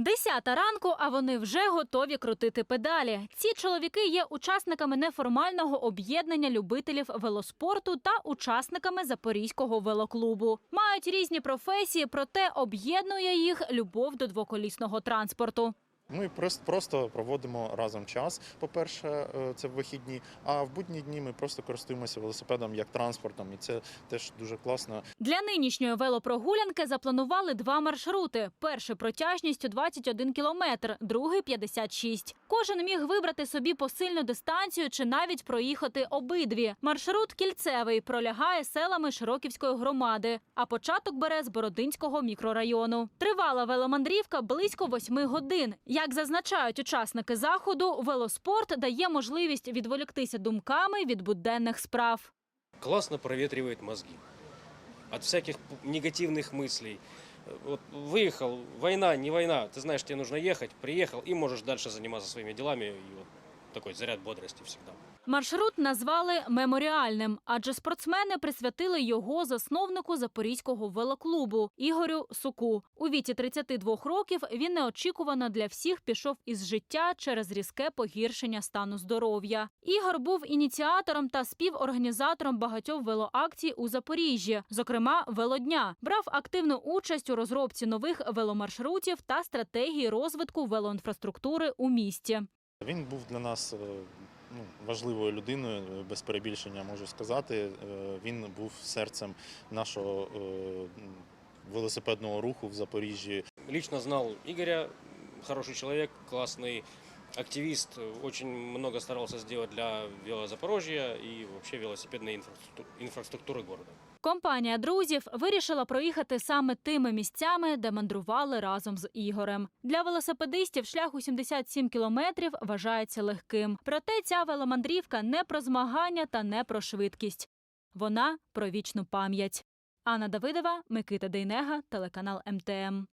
Десята ранку, а вони вже готові крутити педалі. Ці чоловіки є учасниками неформального об'єднання любителів велоспорту та учасниками Запорізького велоклубу. Мають різні професії, проте об'єднує їх любов до двоколісного транспорту. Ми просто, просто проводимо разом час. По-перше, е, це в вихідні. А в будні дні ми просто користуємося велосипедом як транспортом, і це теж дуже класно. Для нинішньої велопрогулянки запланували два маршрути: перший протяжністю 21 кілометр, другий 56. Кожен міг вибрати собі посильну дистанцію чи навіть проїхати обидві. Маршрут кільцевий пролягає селами Широківської громади, а початок бере з Бородинського мікрорайону. Тривала веломандрівка близько восьми годин. Як зазначають учасники заходу, велоспорт дає можливість відволіктися думками від буденних справ. классно проветривает мозги от всяких п- негативных мыслей. Э, Вот выехал, война, не война, ты знаешь, тебе нужно ехать, приехал и можешь дальше заниматься своими делами. И вот такой заряд бодрости всегда. Маршрут назвали меморіальним, адже спортсмени присвятили його засновнику Запорізького велоклубу Ігорю Суку. У віці 32 років він неочікувано для всіх пішов із життя через різке погіршення стану здоров'я. Ігор був ініціатором та співорганізатором багатьох велоакцій у Запоріжжі, зокрема велодня. Брав активну участь у розробці нових веломаршрутів та стратегії розвитку велоінфраструктури у місті. Він був для нас е, ну, важливою людиною, е, без перебільшення можу сказати. Е, Він був серцем нашого е, м, велосипедного руху в Запоріжжі. Лично знал Игоря, хороший человек, классный активист, э, очень много старался сделать для велозапорожья и вообще велосипедной инфраструкту- инфраструктуры города. Компанія друзів вирішила проїхати саме тими місцями, де мандрували разом з Ігорем. Для велосипедистів шлях у 77 кілометрів вважається легким. Проте ця веломандрівка не про змагання та не про швидкість. Вона про вічну пам'ять. Анна Давидова, Микита Дейнега, телеканал МТМ.